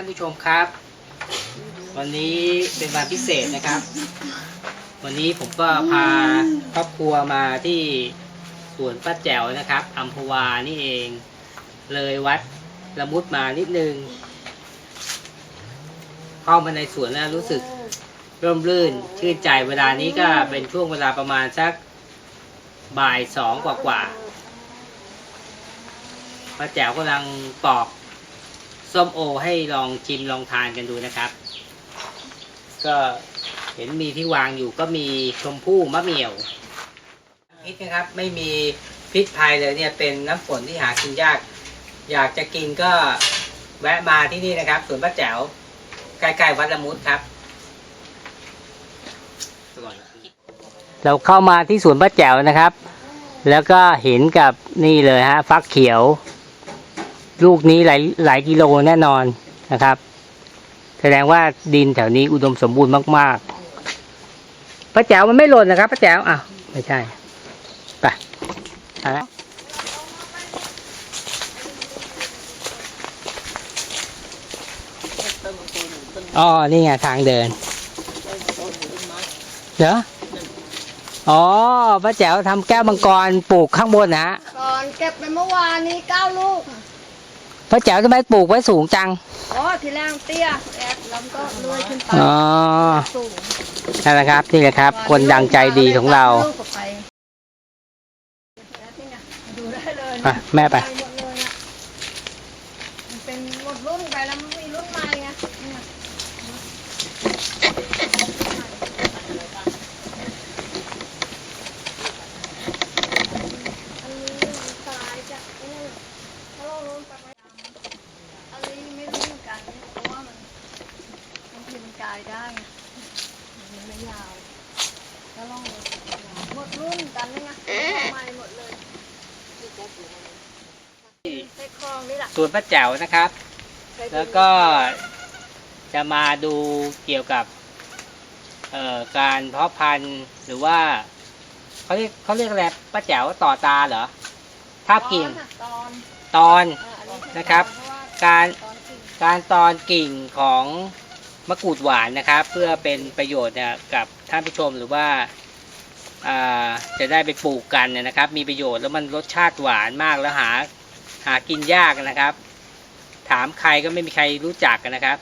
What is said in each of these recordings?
านผู้ชมครับ วันนี้เป็นวันพิเศษนะครับ วันนี้ผมก็พาครอบครัวมาที่สวนป้าแจ๋วนะครับอัมพวานี่เอง เลยวัดละมุดมานิดนึง เข้ามาในสวนแล้วรู้สึกร่มรื่นชื่นใจเวลานี้ก็เป็นช่วงเวลาประมาณสักบ่ายสองกว่าๆป้าแจ๋วกำลังปอก ส้มโอให้ลองชิมลองทานกันดูนะครับ ก็เห็นมีที่วางอยู่ก็มีชมพู่มะเหมี่ยวนิดนะครับไม่มีพิษภัยเลยเนี่ยเป็นน้ำฝนที่หากินยาก อยากจะกินก็แวะมาที่นี่นะครับสวนป้าแจ๋วใกล้ๆวัดละมุดครับ เราเข้ามาที่สวนป้าแจ๋วนะครับ แล้วก็เห็นกับนี่เลยฮะฟักเขียว ลูกนี้หลายหลายกิโลแน่นอนนะครับ แสดงว่าดินแถวนี้อุดมสมบูรณ์มากๆป้าแจ๋วมันไม่หล่นนะครับป้าแจ๋วอ้าวไม่ใช่ไปเอาละอ๋อ นี่ไงทางเดินเหรออ๋อป้าแจ๋วทำแก้วมังกรปลูกข้างบนนะฮะก่อนเก็บไปเมื่อวานนี้เก้าลูก ป้าแจ๋วทำไมปลูกไว้สูงจัง อ๋อ ทีแรกเตี้ยแอดแล้วก็เลื่อยขึ้นไปอ๋อ สูงนั่นแหละครับนี่แหละครับ คนดังใจดีของเรา ลูกออกไปแอดนี่ไงดูได้เลย อะ แม่ไป หมดเลยอะมันเป็นหมดรุ่นไปแล้วมันมีรุ่นใหม่ไงเนี่ยอันนี้มันตายจากนี่ถ้าเราลงไปไม่ได้อันนี้ไม่รู้เหมือนกันเพราะว่ามันมันพิมพ์กายได้ไงมันไม่ ยาวแล้วลองดูหมดรุ่นกันนี่ไงใหม่หมดเลยใส่คลองนี่แหละสวนป้าแจ๋วนะครับ แล้วก็จะมาดูเกี่ยวกับเอ่อการเพาะพันธุ์หรือว่าเขาเรียกเขาเรียกอะไรป้าแจ๋วต่อตาเหรอทาบกิ่งตอนตอนอ่าอัอนะครับเพาะว่าการตอนกิ่งการตอนกิ่งของ มะกรูดหวานนะครับ เพื่อเป็นประโยชน์เนี่ยกับท่านผู้ชมหรือว่าาจะได้ไปปลูกกันเนี่ยนะครับ มีประโยชน์แล้วมันรสชาติหวานมากแล้วหาหากินยากนะครับ ถามใครก็ไม่มีใครรู้จักกันนะครับ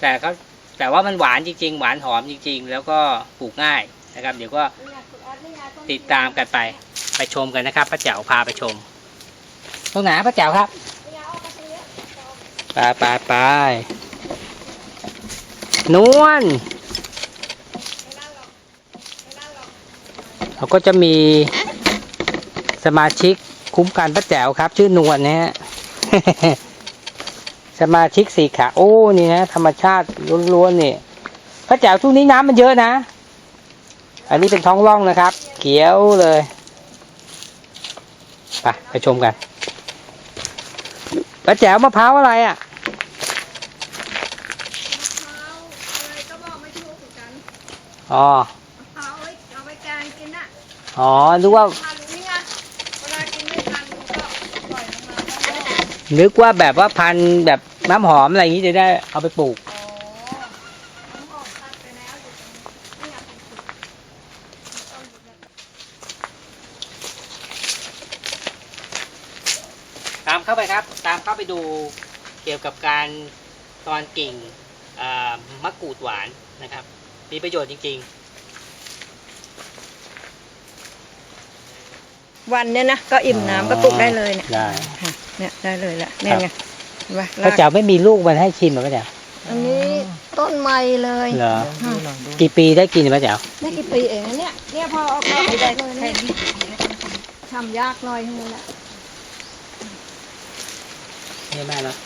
แต่เขาแต่ว่ามันหวานจริง ๆ หวานหอมจริง ๆ แล้วก็ปลูกง่ายนะครับ เดี๋ยวก็ติดตามกันไปไปชมกันนะครับป้าแจ๋วพาไปชมตรงไหนป้าแจ๋วครับนี่ไงเอามาตรงเนี้ยไปไปไป นวลเราก็จะมีสมาชิกคุ้มกันป้าแจ๋วครับ ชื่อนวลนะฮะสมาชิกสีขาโอ้นี่นะธรรมชาติล้วนๆนี่ป้าแจ๋วช่วงนี้น้ำมันเยอะนะ อันนี้เป็นท้องร่องนะครับ เขียวเลยไปไปชมกันป้าแจ๋วมะพร้าวอะไรอะมะพร้าวอะไรก็บอกไม่ถูกเหมือนกัน อ๋อมะพร้าวเอาไว้เอาไว้แกงกินน่ะอ๋อนึกว่าทันนี่ไงเวลากินไม่ทันก็ปล่อยลงมาแล้วก็นึกว่าแบบว่าพันธุ์แบบน้ำหอมอะไรอย่างนี้จะได้เอาไปปลูกอ๋อน้ำหอมตัดไปแล้วอยู่ตรงนี้นี่ไงเป็นขุดต้นขุดเนี่ยตามเข้าไปครับ ตามเข้าไปดูเกี่ยวกับการตอนกิ่งอ่ามะกรูดหวานนะครับ มีประโยชน์จริง วันเนี้ยนะก็อิ่มอ๋อน้ำก็ปลูกได้เลยเนี่ยๆได้ ค่ะเนี่ยได้เลยแหละเนี่ยไงเห็นปะพระเจ้าไม่มีลูกมันให้ชิมเหรอพระเจ้าอันนี้ต้นไม้เลยเหรอค่ะกี่ปีได้กินพระเจ้าได้กี่ปีเองนะเนี่ยเนี่ยพอเอาเข้าไปได้เลยเนี่ยทำยากหน่อยเท่านั้นแหละนี่แม่เนาะ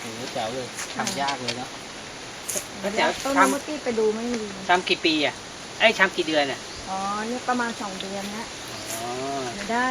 โอ้โหแจ๋วเลยทำยากเลยเนาะ พระเจ้าต้นทำเมื่อกี้ไปดูไม่มีทำกี่ปีอะไอ้ยทำกี่เดือนอะอ๋อเนี่ยประมาณสองเดือนนะอ๋อไม่ได้